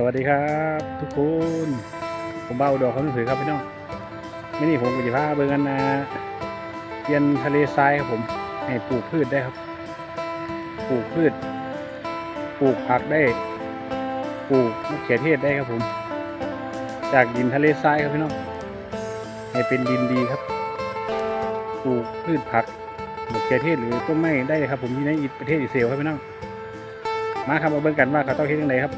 สวัสดีครับทุกคน ผมเบ้าดอกเขาหนังสือครับพี่น้องไม่นี่ผมก็จะพาเบิ่งกันนะเปลี่ยนทะเลทรายครับผม ให้ปลูกพืชได้ครับ ปลูกพืช ปลูกผักได้ ปลูกมะเขือเทศได้ครับผม จากดินทะเลทรายครับพี่น้อง ให้เป็นดินดีครับ ปลูกพืชผักมะเขือเทศหรือต้นไม้ได้เลยครับ ผมที่ในประเทศอิสราเอลครับพี่น้อง มาครับมาเบิ่งกันว่าเขาต้องเฮ็ดยังไงครับ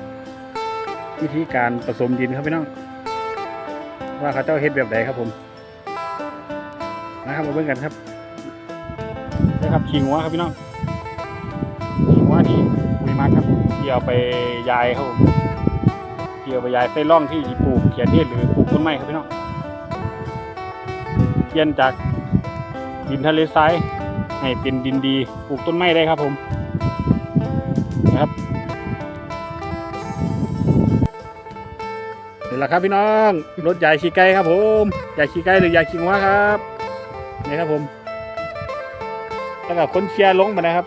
วิธีการผสมดินครับพี่น้อง ว่าเขาเจ้าเฮ็ดแบบไหนครับผม นะครับมาเบิ่งกันครับนะครับขิงหัวครับพี่น้องขิงหัวที่คุยมาครับที่เอาไปยายครับผมที่เอาไปยายใส่ร่องที่ปลูกเขียเทศหรือปลูกต้นไม้ครับพี่น้องเปลี่ยนจากดินทะเลทรายให้เป็นดินดีปลูกต้นไม้ได้ครับผมนะครับ แหละครับพี่น้องรถใหญ่ขี่ไก่ครับผมใหญ่ขี่ไก่หรือใหญ่ขี่งัวครับนี่ครับผมแล้วก็คนเชียร์ลงมานะครับ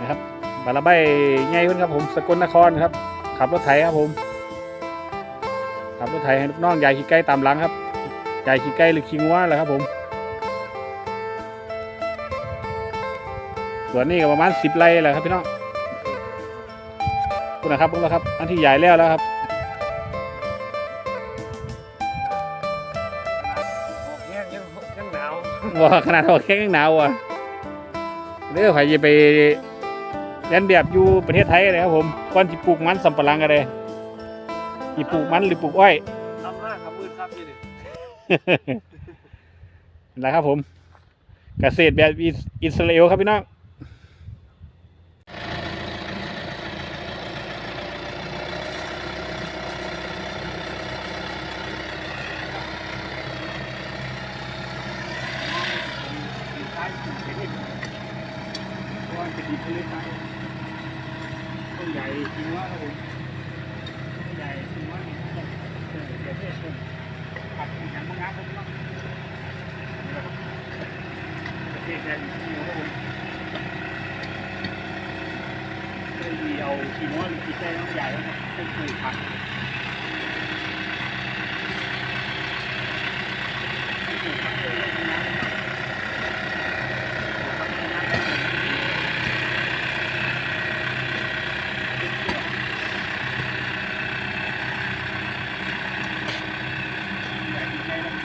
นะครับบาลาใบไงขึ้นครับผมสกลนครครับ ขับรถไถครับผมขับรถไถให้ลูกน้องใหญ่ขี่ไก่ตามหลังครับใหญ่ขี่ไก่หรือขี่งัวแหละครับผมส่วนนี้ก็ประมาณสิบไร่แหละครับพี่น้อง นะครับพวกเราครับ อันที่ใหญ่แล้วแล้วครับออกแห้งยังยังหนาวว่าขนาดออกแข้งหนาวอะเด้อใครจะไปเรียนแบบอยู่ประเทศไทยเลยครับผมก่อนที่ปลูกมันสำปะหลังกันเลยที่ปลูกมันหรือปลูกอ้อยทำหน้าครับมืดครับยี่ดินะครับผม เกษตรแบบอิสอิสราเอลครับพี่น้อง ต้นใหญ่จริงว่าครับผมต้นใหญ่จริงว่าเนี่ยเออเดี๋ยวเทศต้นผัดอย่างมังงะครับพี่น้องประเทศแดนจริงครับผมเคยมีเอาขี้ม้วนหรือขี้แก้น้องใหญ่แล้วครับเป็นปลูกผัก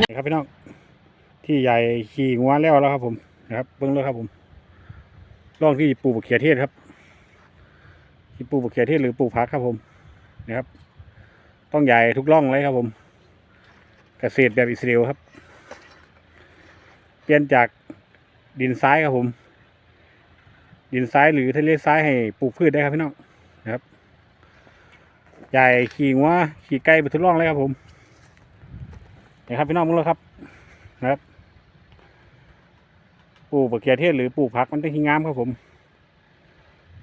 นี่ครับนี่ครับครับปิดไปถึงว่าอะครับพี่น้องที่ใหญ่ขี่งัวแล้วแล้วครับผมนะครับเบิ้งเลยครับผมร่องที่ปลูกบักเขียเทศครับที่ปลูกบักเขียเทศหรือปลูกผักครับผมนะครับ ต้องใหญ่ทุกร่องเลยครับผม เกษตรแบบอิสราเอลครับ เปลี่ยนจากดินทรายครับผม ดินทรายหรือทะเลทรายให้ปลูกพืชได้ครับพี่น้องนะครับ ใหญ่ขี่งัวขี่ไก่ไปทุกร่องเลยครับผม นะครับพี่น้องมึงแล้วครับนะครับปลูกบักเขือเทศหรือปลูกผักมันต้องขี้งามครับผม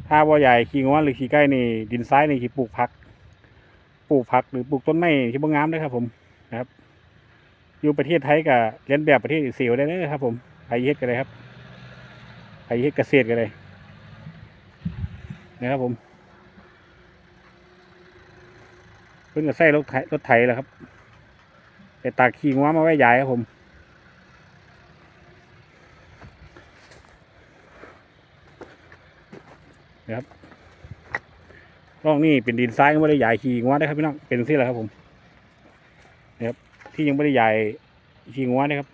ถ้าว่าใหญ่ขี้งอนหรือขี้ใกล้นี่ดินทรายนี่ขี้ปลูกผัก ปลูกผักหรือปลูกต้นไม้ที่บ่งามด้วยครับ ผมนะครับ อยู่ประเทศไทยกับเลียนแบบประเทศอิสราเอลได้เลยครับ ผมไปเฮ็ดกันเลยครับไปเฮ็ดเกษตรกันเลยนะครับผมเพิ่งจะใส่รถไถรถไถแล้วครับ ไปตากขี้งัวมาไว้ยายครับผม นะครับร่องนี่เป็นดินทรายไม่ได้ใหญ่ขี้งัวได้ครับพี่น้อง เป็นสิแหละครับผมนะครับ ที่ยังไม่ได้ใหญ่ขี้งัวนะครับ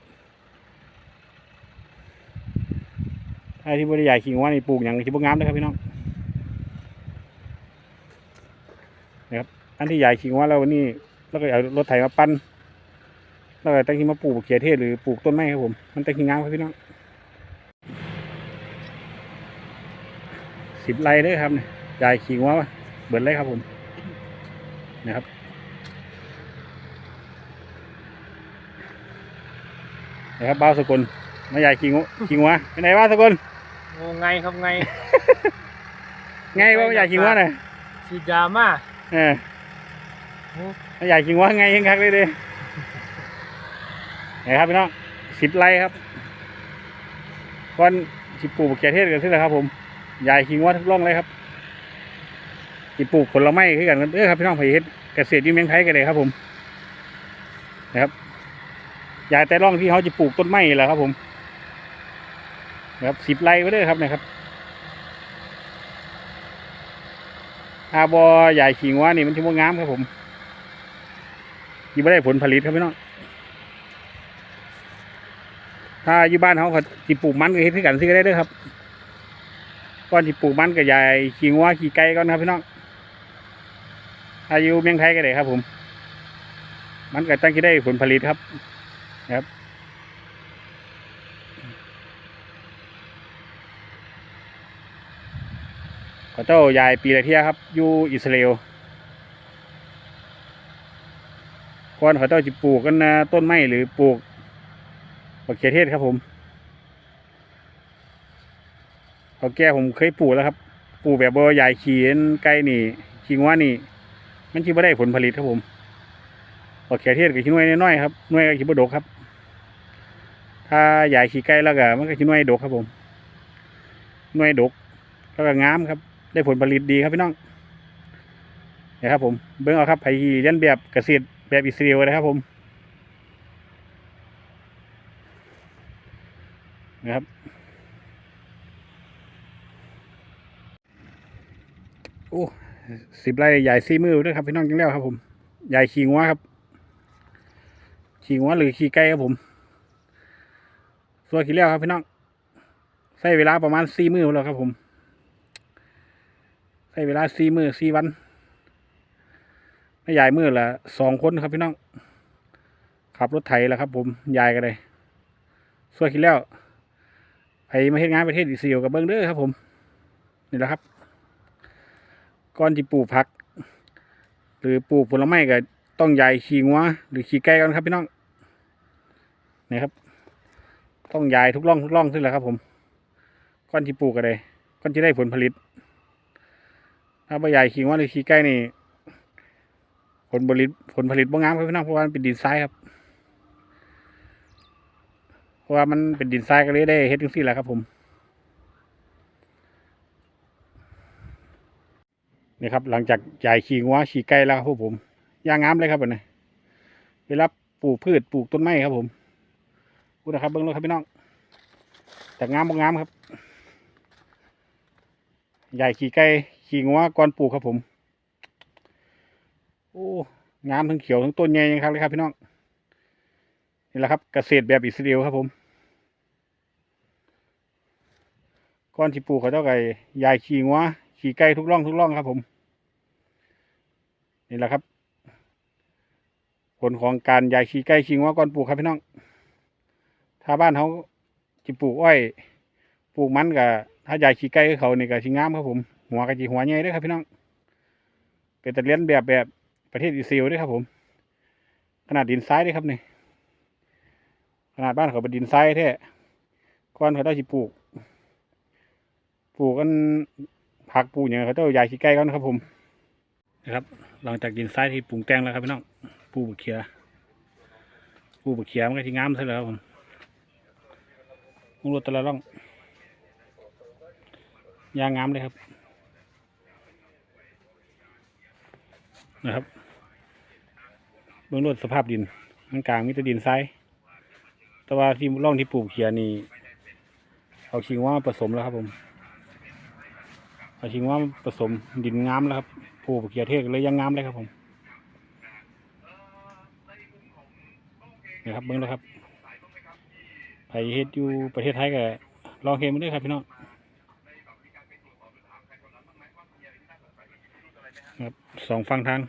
ถ้ที่ไม่ได้ใหญ่ขี้งัวนี่ปลูกอย่างที่บ่งามนะครับพี่น้องนะครับอันที่ใหญ่ขี้งัวแล้ววันนี้แล้วก็เอารถไถมาปั้น แล้วก็ตั้งที่มาปลูกบักเขือเทศหรือปลูกต้นไม้ครับผม มันตั้งที่งามครับพี่น้องสิบไร่เด้อครับเนี่ยยายขี่งัวเบิดเลยครับผมนะครับนะครับบ้าวสกุลมายายขี่งัวขี่งัวไปไหนบ้าวสกุลโอ้ไงครับไง ไงว่ามายายขี่งัวน่ะสีดราม่าเออโอ้มายายขี่งัวไงยังคักเลยเด้ ไหนครับพี่น้องสิบไร่ครับก่อนสิปลูกแกเทศกันขึ้นแล้วครับ ผมยายขี่งัวทุกร่องเลยครับสิปลูกผลไม้ขึ้นกันเด้อครับพี่น้องไปเฮ็ดเกษตรยุ่เมงไทยกันเลยครับ ผมนะครับยายแต่ร่องที่เขาจะปลูกต้นไม้แหละครับ ผมนะครับสิบไร่ไปเลยครับนะครับอาบอยายขิงว่านี่มันชิมงามครับผมยี่ไม่ได้ผลผลิตครับพี่น้อง ถ้าอยู่บ้านเขาเขาจิปลูกมันก็เฮ็ดคือกันซิก็ได้ด้วยครับก่อนจิปลูกมันกับยายขิงว่าขี่ไก่ก่อนครับพี่น้องอายุเมียงไทยก็ได้ครับ ผม มันก็ตั้งที่ได้ผลผลิตครับครับขอเจ้ายายปีละเที่ยครับ อยู่อิสราเอลก่อนขาเจ้าจะปลูกกันนะต้นไม้หรือปลูก มะเขือเทศครับผมเขาแก่ผมเคยปลูกแล้วครับปลูกแบบบ่ใหญ่ขีนไก่นี่ขีงว่านี่ มันที่ไม่ได้ผลผลิตครับผมมะเขือเทศกับขี้น้อยน้อยครับน้อยกับขี้บดกครับ ถ้าใหญ่ขี้ไก่แล้วก็มันก็ขี้น้อยดกครับผมน้อยดก แล้วก็งามครับ ได้ผลผลิตดีครับพี่น้องนะครับผมเบิ้งเอาครับไผ่เลียนแบบเกษตรแบบอิสราเอลนะครับผม นะครับ โอ้สิบไร่ใหญ่สี่มือด้วยครับพี่น้องจังแล้วครับ ผม ใหญ่ขี่งัวครับ ขี่งัวหรือขี่ไก่ครับผมส่วนขี่แล้วครับพี่น้องใช้เวลาประมาณสี่มือแล้วครับผมใช้เวลาสี่มือสี่วันไม่ยายมือละสองคนครับพี่น้องขับรถไถแล้วครับ ผมยายก็เลยส่วนคิดแล้วไปมาเฮ็ดงานประเทศอิสราเอลกับเบิ้งเด้อครับ ผมนี่แหละครับ ก่อนที่ปลูกผัก หรือปลูกผลไม้ก็ต้องยายขี่งัวหรือขี่ไก่กันครับพี่น้องนี่ครับ ต้องยายทุกร่องทุกร่องขึ้นแหละครับ ผมก้อนที่ปลูกก็ได้ก้อนที่ได้ผลผลิต ถ้าใบใหญ่ขิงว่าหรือขี้ใกล้นี่ผลผลิตผลผลิตบ่งามครับพี่น้องเพราะว่ามันเป็นดินทรายครับเพราะว่ามันเป็นดินทรายก็เลยได้เฮ็ดจังซี่แหละครับผม นี่ครับ หลังจากใหญ่ขี่งัวขี่ไก่แล้วครับผมย่างงามเลยครับอันนี้เวลาปลูกพืชปลูกต้นไม้ครับผมพูดนะครับเบิ้งเลยครับพี่น้องแต่งามบ่งามครับ ใหญ่ขี่ไก่ขี่งัวก่อนปลูกครับผม โอ้งามทั้งเขียวทั้งต้นใหญ่ยังครับเลยครับพี่น้องนี่แหละครับเกษตรแบบอิสราเอลครับผมก่อนที่ปลูกเขาเจ้าไก่ใหญ่ขี่งัว ขี่ไก่ทุกร่องทุกร่องครับผม นี่แหละครับ ผลของการใหญ่ขี่ไก่ขี่งัวก่อนปลูกครับพี่น้อง ถ้าบ้านเขาจะปลูกอ้อยปลูกมันกับถ้าใหญ่ขี้ไก่คือเขานี่ก็ชิงามครับผม หัวกะจีหัวใหญ่ด้วยครับพี่น้อง เป็นตะเลียนแบบแบบประเทศอิสราเอลด้วยครับผม ขนาดดินทรายด้วยครับนี่ขนาดบ้านเขาเป็นดินทรายแท้ก่อนเขาต้องสิปลูก ปลูกกัน ผักปูอย่างเขาต้องใหญ่ขี้ไก่ก่อนครับผมนะครับ หลังจากดินทรายที่ปลูกแต่งแล้วครับพี่น้องปูบะเขียปูบะเขียมันก็ที่งามซะแล้วครับผมมุงรถแตะละล่องยางงามเลยครับ นะครับเบื้องต้นสภาพดินข้างกลางมีแต่ดินทรายแต่ว่าที่ร่องที่ปลูกเขียนี่เอาชิงว่าผสมแล้วครับผม อาชิงว่าผสมดินงามแล้วครับผูกเกียเทศเลยยังงามเลยครับผมนี่ครับเบิ้งแล้วครับไปเฮ็ดอยู่ประเทศไทยก็ลองเฮ็ดมาด้วยครับพี่น้องครับสองฟังทาง